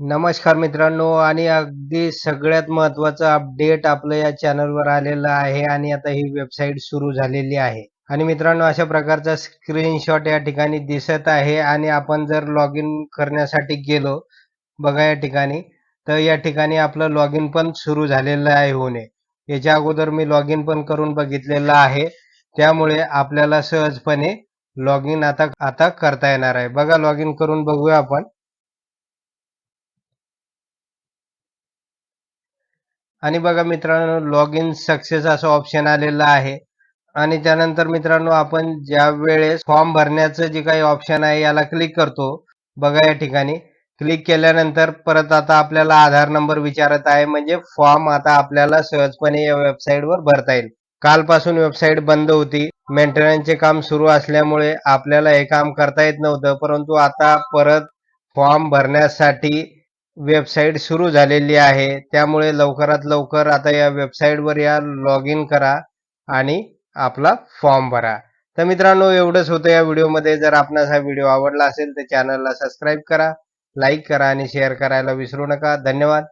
नमस्कार मित्रांनो आणि अगदी सगळ्यात महत्वाचं अपडेट आपलं या चॅनलवर आलेलं आहे आणि आता ही वेबसाईट सुरू झालेली आहे. आणि मित्रांनो अशा प्रकारचा स्क्रीनशॉट या ठिकाणी दिसत आहे आणि आपण जर लॉग इन करण्यासाठी गेलो बघा या ठिकाणी तर या ठिकाणी आपलं लॉग इन पण सुरू झालेलं आहे होणे. याच्या अगोदर मी लॉग इन पण करून बघितलेलं आहे. त्यामुळे आपल्याला सहजपणे लॉग इन आता आता करता येणार आहे. बघा लॉग इन करून बघूया आपण. आणि बघा मित्रांनो लॉग इन सक्सेस असं ऑप्शन आलेलं आहे. आणि त्यानंतर मित्रांनो आपण ज्या वेळेस फॉर्म भरण्याचं जे काही ऑप्शन आहे याला क्लिक करतो. बघा या ठिकाणी. क्लिक केल्यानंतर परत आता आपल्याला आधार नंबर विचारत आहे. म्हणजे फॉर्म आता आपल्याला सहजपणे या वेबसाईटवर भरता येईल. कालपासून वेबसाईट बंद होती. मेंटेनन्सचे काम सुरू असल्यामुळे आपल्याला हे काम करता येत नव्हतं. परंतु आता परत फॉर्म भरण्यासाठी वेबसाईट सुरू झालेली आहे. त्यामुळे लवकरात लवकर आता या वेबसाईटवर या लॉग इन करा आणि आपला फॉर्म भरा. तर मित्रांनो एवढंच होतं या व्हिडिओमध्ये. जर आपणास हा व्हिडिओ आवडला असेल तर चॅनलला सबस्क्राईब करा लाईक करा आणि शेअर करायला विसरू नका. धन्यवाद.